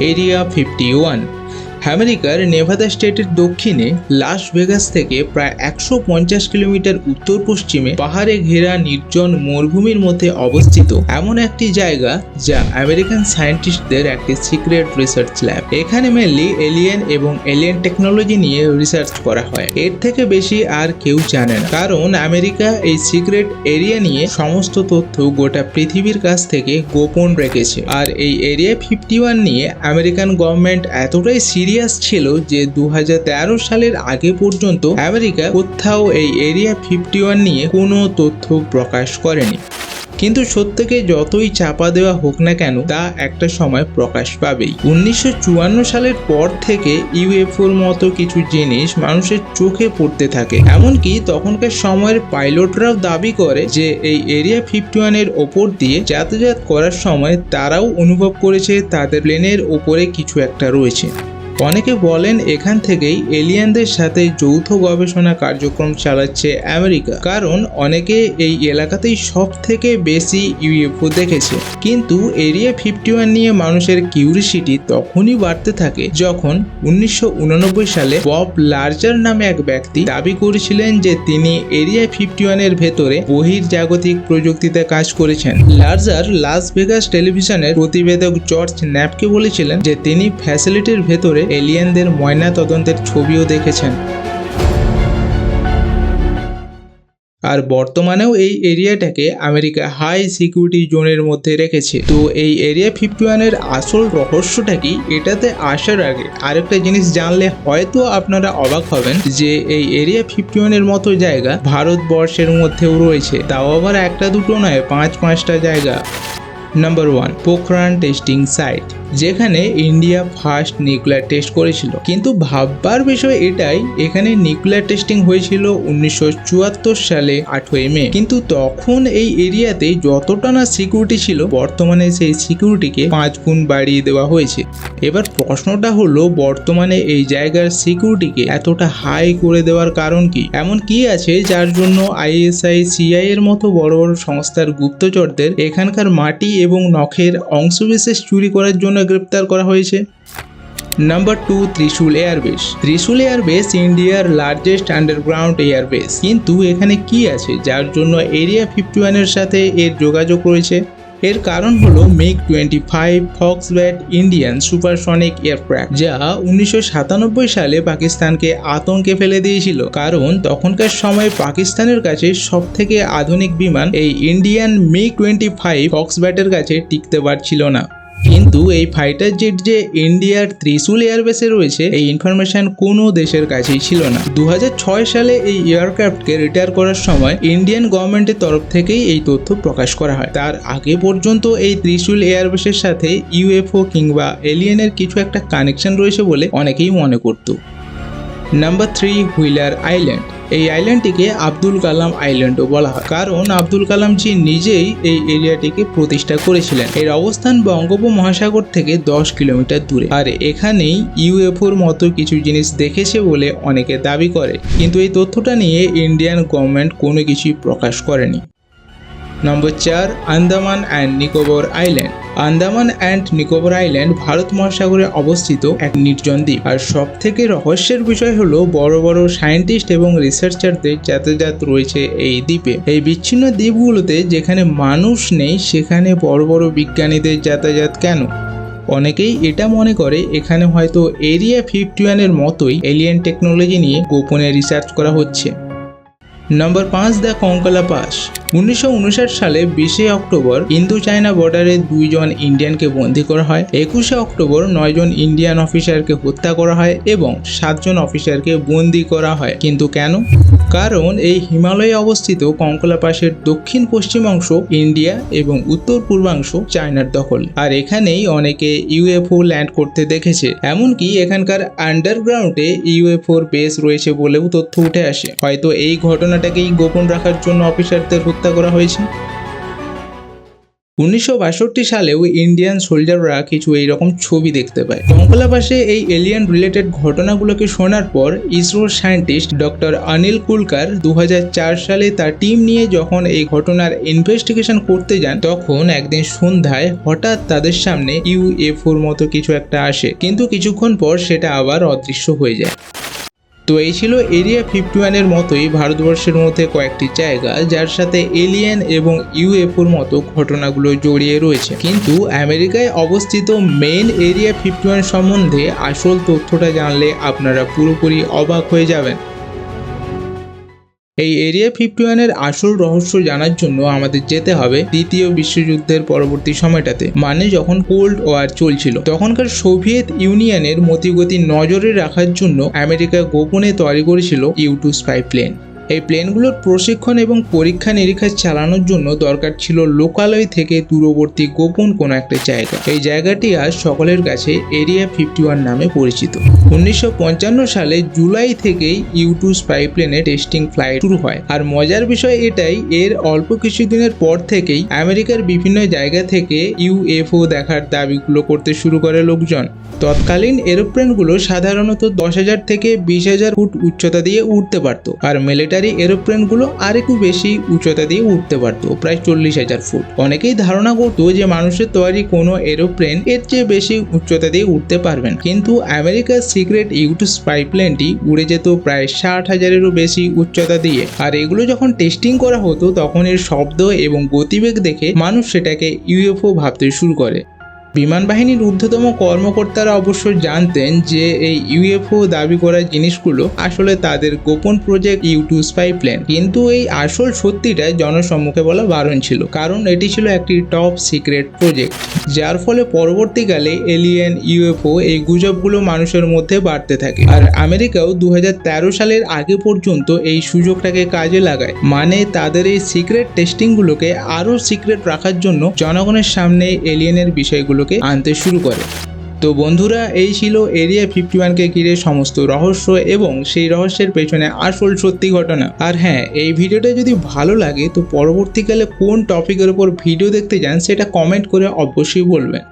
Area fifty one আমেরিকার Nevada স্টেটের দক্ষিণে লাস ভেগাস থেকে প্রায় একশো পঞ্চাশ কিলোমিটার উত্তর পশ্চিমে পাহাড়ে ঘেরা নির্জন মরুভূমির মধ্যে অবস্থিত। এমন একটি জায়গা যা আমেরিকান সায়েন্টিস্টদের একটি সিক্রেট রিসার্চ ল্যাব। এখানে মেনলি এলিয়েন এবং এলিয়েন টেকনোলজি নিয়ে রিসার্চ করা হয়। এর থেকে বেশি আর কেউ জানে না। কারণ আমেরিকা এই সিক্রেট এরিয়া নিয়ে সমস্ত তথ্য গোটা পৃথিবীর কাছ থেকে গোপন রেখেছে। আর এই এরিয়া ফিফটি ওয়ান নিয়ে আমেরিকান গভর্নমেন্ট এতটাই সিরিয়াস ছিল যে দু হাজার তেরো সালের আগে পর্যন্ত আমেরিকা কোথাও এই এরিয়া ফিফটি নিয়ে কোনো তথ্য প্রকাশ করেনি। কিন্তু সত্যকে যতই চাপা দেওয়া হোক না কেন, তা একটা সময় প্রকাশ পাবেই। উনিশশো সালের পর থেকে ইউএফওর মতো কিছু জিনিস মানুষের চোখে পড়তে থাকে। এমনকি তখনকার সময়ের পাইলটরাও দাবি করে যে এই এরিয়া ফিফটি ওয়ানের ওপর দিয়ে যাতায়াত করার সময় তারাও অনুভব করেছে তাদের প্লেনের ওপরে কিছু একটা রয়েছে। অনেকে বলেন এখান থেকেই এলিয়ানদের সাথে যৌথ গবেষণা কার্যক্রম চালাচ্ছে আমেরিকা। কারণ অনেকে এই এলাকাতেই সব থেকে বেশি ইউএফও দেখেছে। কিন্তু এরিয়া ফিফটি ওয়ান নিয়ে মানুষের কিউরিসিটি তখনই বাড়তে থাকে যখন উনিশশো সালে বব লার্জার নামে এক ব্যক্তি দাবি করেছিলেন যে তিনি এরিয়া ফিফটি ওয়ানের ভেতরে বহির্জাগতিক প্রযুক্তিতে কাজ করেছেন। লার্জার লাস ভেগাস টেলিভিশনের প্রতিবেদক জর্জ ন্যাপকে বলেছিলেন যে তিনি ফ্যাসিলিটির ভেতরে এলিয়েনদের ময়না তদন্তের ছবিও দেখেছেন। আর বর্তমানেও এই এরিয়াটাকে আমেরিকা হাই সিকিউরিটি জোনের মধ্যে রেখেছে। তো এই এরিয়া ফিফটি ওয়ানের আসল রহস্যটা কি? এটাতে আসার আগে আরেকটা জিনিস জানলে হয়তো আপনারা অবাক হবেন যে এই এরিয়া ফিফটি ওয়ানের মতো জায়গা ভারতবর্ষের মধ্যেও রয়েছে। তাও আবার একটা দুটো নয়, পাঁচ পাঁচটা জায়গা। Number one, Pokhran testing site. যেখানে ইন্ডিয়া ফার্স্ট নিউক্লিয়ার টেস্ট করেছিল। কিন্তু ভাববার বিষয় এটাই, এখানে নিউক্লিয়ার টেস্টিং হয়েছিল উনিশশো চুয়াত্তর সালে আঠই মে। কিন্তু তখন এই এরিয়াতে যতটা না সিকিউরিটি ছিল, বর্তমানে সেই সিকিউরিটিকে পাঁচ গুণ বাড়িয়ে দেওয়া হয়েছে। এবার প্রশ্নটা হলো, বর্তমানে এই জায়গার সিকিউরিটিকে এতটা হাই করে দেওয়ার কারণ কি? এমন কি আছে যার জন্য আইএসআই, সিআই এর মতো বড় বড় সংস্থার গুপ্তচরদের এখানকার মাটি এবং নখের অংশবিশেষ চুরি করার জন্য গ্রেপ্তার করা হয়েছে। Number two Trishul airbase Trishul airbase ইন্ডিয়ার লার্জেস্ট আন্ডারগ্রাউন্ড এয়ারবেস কিন্তু এখানে কি আছে? যার জন্য এরিয়া ফিফটি ওয়ানের সাথে এর যোগাযোগ রয়েছে। এর কারণ হলো MiG twenty five Foxbat Indian supersonic aircraft যা উনিশশো সাতানব্বই সালে পাকিস্তানকে আতঙ্কে ফেলে দিয়েছিল। কারণ তখনকার সময় পাকিস্তানের কাছে সব থেকে আধুনিক বিমান এই ইন্ডিয়ান মিগ টোয়েন্টি ফাইভ ফক্সব্যাটের কাছে টিকতে পারছিল না। কিন্তু এই ফাইটার জেট যে ইন্ডিয়ার ত্রিশুল এয়ারবেসে রয়েছে, এই ইনফরমেশন কোনো দেশের কাছেই ছিল না। দু হাজার ছয় সালে এই এয়ারক্রাফটকে রিটায়ার করার সময় ইন্ডিয়ান গভর্নমেন্টের তরফ থেকেই এই তথ্য প্রকাশ করা হয়। তার আগে পর্যন্ত এই ত্রিশুল এয়ারবেসের সাথে ইউএফও কিংবা এলিয়েনের কিছু একটা কানেকশন রয়েছে বলে অনেকেই মনে করতো। নাম্বার থ্রি হুইলার আইল্যান্ড এই আইল্যান্ডটিকে আব্দুল কালাম আইল্যান্ডও বলা হয়। কারণ আব্দুল কালাম জি নিজেই এই এরিয়াটিকে প্রতিষ্ঠা করেছিলেন। এর অবস্থান বঙ্গোপ মহাসাগর থেকে দশ কিলোমিটার দূরে। আর এখানেই ইউএফওর মতো কিছু জিনিস দেখেছে বলে অনেকে দাবি করে। কিন্তু এই তথ্যটা নিয়ে ইন্ডিয়ান গভর্নমেন্ট কোনো কিছুই প্রকাশ করেনি। নম্বর চার Andaman and Nicobar island Andaman and Nicobar island Bharat মহাসাগরে অবস্থিত এক নির্জন দ্বীপ। আর সব থেকে রহস্যের বিষয় হলো, বড় বড় সায়েন্টিস্ট এবং রিসার্চারদের যাতায়াত রয়েছে এই দ্বীপে। এই বিচ্ছিন্ন দ্বীপগুলোতে যেখানে মানুষ নেই, সেখানে বড় বড় বিজ্ঞানীদের যাতায়াত কেন? অনেকেই এটা মনে করে, এখানে হয়তো এরিয়া ফিফটি ওয়ানের মতোই এলিয়েন টেকনোলজি নিয়ে গোপনে রিসার্চ করা হচ্ছে। নম্বর পাঁচ, দ্য কঙ্কলা পাস। উনিশশো উনষাট সালে বিশে অক্টোবর ইন্দো চায়না বর্ডারে দুইজন ইন্ডিয়ানকে বন্দী করা হয়। একুশে অক্টোবর নয়জন ইন্ডিয়ান অফিসারকে হত্যা করা হয় এবং সাতজন অফিসারকে বন্দী করা হয়। কিন্তু কেন? কারণ এই হিমালয়ে অবস্থিত কঙ্কলা পাসের দক্ষিণ পশ্চিম অংশ ইন্ডিয়া এবং উত্তর পূর্বাংশ চায়নার দখল। আর এখানেই অনেকে ইউএফও ল্যান্ড করতে দেখেছে। এমনকি এখানকার আন্ডারগ্রাউন্ডে ইউএফওর বেস রয়েছে বলেও তথ্য উঠে আসে। হয়তো এই ঘটনাটাকেই গোপন রাখার জন্য অফিসারদের হত্যা করা হয়েছে। উনিশশো বাষট্টি সালেও ইন্ডিয়ান সোলজাররা কিছু এইরকম ছবি দেখতে পায়। মঙ্গলাবাসে এই এলিয়ান রিলেটেড ঘটনাগুলোকে শোনার পর ইসরোর সায়েন্টিস্ট ডক্টর অনিল কুলকার দু হাজার চার সালে তার টিম নিয়ে যখন এই ঘটনার ইনভেস্টিগেশন করতে যান, তখন একদিন সন্ধ্যায় হঠাৎ তাদের সামনে ইউএফওর মতো কিছু একটা আসে। কিন্তু কিছুক্ষণ পর সেটা আবার অদৃশ্য হয়ে যায়। তো এই ছিল এরিয়া ফিফটি ওয়ানের মতোই ভারতবর্ষের মধ্যে কয়েকটি জায়গা যার সাথে এলিয়েন এবং ইউএফওর মতো ঘটনাগুলো জড়িয়ে রয়েছে। কিন্তু আমেরিকায় অবস্থিত মেন এরিয়া ফিফটি ওয়ান সম্বন্ধে আসল তথ্যটা জানলে আপনারা পুরোপুরি অবাক হয়ে যাবেন। এই এরিয়া ফিফটি ওয়ানের আসল রহস্য জানার জন্য আমাদের যেতে হবে দ্বিতীয় বিশ্বযুদ্ধের পরবর্তী সময়টাতে। মানে যখন কোল্ড ওয়ার চলছিল। তখনকার সোভিয়েত ইউনিয়নের মতিগতি নজরে রাখার জন্য আমেরিকা গোপনে তৈরি করেছিল ইউ স্পাই প্লেন এই প্লেনগুলোর প্রশিক্ষণ এবং পরীক্ষা নিরীক্ষা চালানোর জন্য দরকার ছিল লোকালয় থেকে দূরবর্তী গোপন কোনো একটা জায়গা। এই জায়গাটি আজ সকলের কাছে এরিয়া ফিফটি নামে পরিচিত। উনিশশো পঞ্চান্ন সালে জুলাই থেকেই স্পাই প্লেনে টেস্টিং ফ্লাইট শুরু হয়। আর মজার বিষয় এটাই, এর অল্প কিছুদিনের পর থেকেই আমেরিকার বিভিন্ন জায়গা থেকে ইউএফও দেখার দাবিগুলো করতে শুরু করে লোকজন। তৎকালীন এরোপ্লেনগুলো সাধারণত দশ হাজার থেকে বিশ হাজার ফুট উচ্চতা দিয়ে উঠতে পারত। আর মিলিটারি এরোপ্লেনগুলো আর একটু বেশি উচ্চতা দিয়ে উঠতে পারত, প্রায় চল্লিশ হাজার ফুট। অনেকেই ধারণা করতো যে মানুষের তৈরি কোনো এরোপ্লেন এর চেয়ে বেশি উচ্চতা দিয়ে উঠতে পারবেন। কিন্তু আমেরিকার সিক্রেট ইউটু স্পাই প্লেনটি উড়ে যেত প্রায় ষাট হাজারেরও বেশি উচ্চতা দিয়ে। আর এগুলো যখন টেস্টিং করা হতো, তখন এর শব্দ এবং গতিবেগ দেখে মানুষ সেটাকে ইউএফও ভাবতে শুরু করে। বিমান বাহিনীর ঊর্ধ্বতম কর্মকর্তারা অবশ্য জানতেন যে এই ইউএফও দাবি করা জিনিসগুলো আসলে তাদের গোপন project U two spy plan কিন্তু এই আসল সত্যিটা জনসম্মুখে বলা বারণ ছিল। কারণ এটি ছিল একটি টপ সিক্রেট প্রজেক্ট, যার ফলে পরবর্তীকালে এলিয়েন ইউএফও এই গুজবগুলো মানুষের মধ্যে বাড়তে থাকে। আর আমেরিকাও দু হাজার তেরো সালের আগে পর্যন্ত এই সুযোগটাকে কাজে লাগায়। মানে তাদের এই সিক্রেট টেস্টিংগুলোকে আরও সিক্রেট রাখার জন্য জনগণের সামনে এলিয়েনের বিষয়গুলোকে আনতে শুরু করে। তো বন্ধুরা, এই ছিল এরিয়া ফিফটি ওয়ানকে ঘিরে সমস্ত রহস্য এবং সেই রহস্যের পেছনে আসল সত্যি ঘটনা। আর হ্যাঁ এই ভিডিওটা যদি ভালো লাগে, তো পরবর্তীকালে কোন টপিকের ওপর ভিডিও দেখতে যান, সেটা কমেন্ট করে অবশ্যই বলবেন।